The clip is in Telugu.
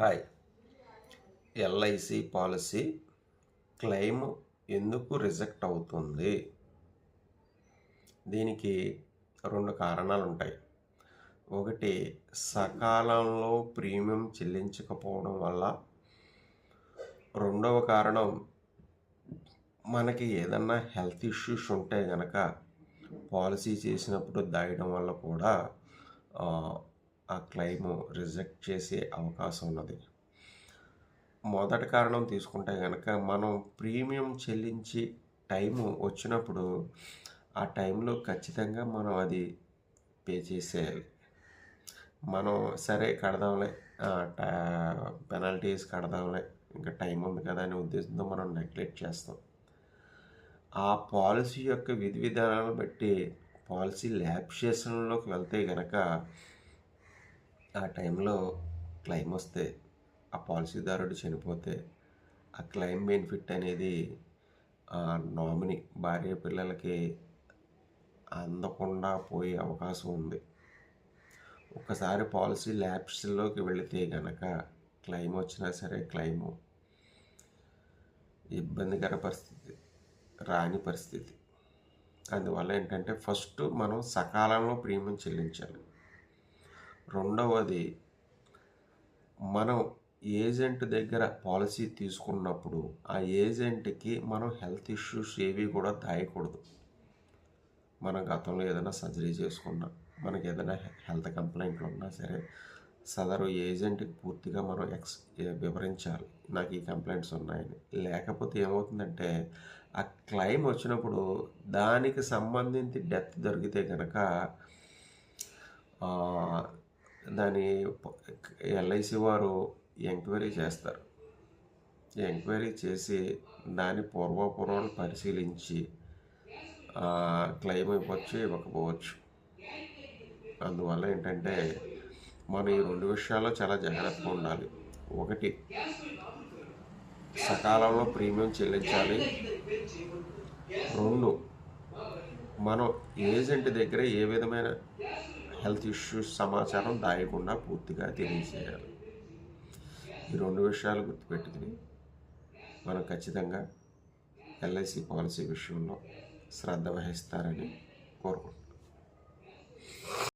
హాయ్. ఎల్ఐసి పాలసీ క్లెయిమ్ ఎందుకు రిజెక్ట్ అవుతుంది? దీనికి రెండు కారణాలు ఉంటాయి ఒకటి సకాలంలో ప్రీమియం చెల్లించకపోవడం వల్ల. రెండవ కారణం మనకి ఏదన్నా హెల్త్ ఇష్యూస్ ఉంటే కనుక పాలసీ చేసినప్పుడు దాయడం వల్ల కూడా ఆ, ఆ క్లెయిమ్ రిజెక్ట్ చేసే అవకాశం ఉన్నది. మొదటి కారణం తీసుకుంటే కనుక మనం ప్రీమియం చెల్లించి టైము వచ్చినప్పుడు ఆ టైంలో ఖచ్చితంగా మనం అది పే చేసేయాలి. మనం సరే కడదాంలే పెనాల్టీస్ కడదాంలే ఇంకా టైం ఉంది కదా అనే ఉద్దేశంతో మనం నెగ్లెక్ట్ చేస్తాం. ఆ పాలసీ యొక్క విధి విధానాలను బట్టి పాలసీ ల్యాబ్సేషన్లోకి వెళ్తే కనుక ఆ టైంలో క్లెయిమ్ వస్తే ఆ పాలసీదారుడు చనిపోతే ఆ క్లెయిమ్ బెనిఫిట్ అనేది ఆ నామినీ భార్య పిల్లలకి అందకుండా పోయే అవకాశం ఉంది. ఒకసారి పాలసీ ల్యాబ్స్లోకి వెళితే గనక క్లెయిమ్ వచ్చినా సరే క్లెయిము ఇబ్బందికర పరిస్థితి రాని పరిస్థితి. అందువల్ల ఏంటంటే ఫస్ట్ మనం సకాలంలో ప్రీమియం చెల్లించాలి. రెండవది మనం ఏజెంట్ దగ్గర పాలసీ తీసుకున్నప్పుడు ఆ ఏజెంట్కి మనం హెల్త్ ఇష్యూస్ ఏవి కూడా దాయకూడదు. మన గతంలో ఏదైనా సర్జరీ చేసుకున్నా మనకి ఏదైనా హెల్త్ కంప్లైంట్లు ఉన్నా సరే సదరు ఏజెంట్కి పూర్తిగా మనం ఎక్స్ వివరించాలి. నాకు ఈ కంప్లైంట్స్ ఉన్నాయని. లేకపోతే ఏమవుతుందంటే ఆ క్లెయిమ్ వచ్చినప్పుడు దానికి సంబంధించి డెత్ దొరికితే కనుక దాని ఎల్ఐసి వారు ఎంక్వైరీ చేస్తారు. ఎంక్వైరీ చేసి దాని పూర్వపూర్వాలు పరిశీలించి క్లెయిమ్ ఇవ్వచ్చు ఇవ్వకపోవచ్చు. అందువల్ల ఏంటంటే మనం ఈ రెండు విషయాల్లో చాలా జాగ్రత్తగా ఉండాలి. ఒకటి సకాలంలో ప్రీమియం చెల్లించాలి. రెండు మనం ఏజెంట్ దగ్గర ఏ విధమైన హెల్త్ ఇష్యూస్ సమాచారం దాయకుండా పూర్తిగా తెలియజేయాలి. ఈ రెండు విషయాలు గుర్తుపెట్టుకుని మనం ఖచ్చితంగా ఎల్ఐసి పాలసీ విషయంలో శ్రద్ధ వహిస్తారని కోరుకుంటున్నాను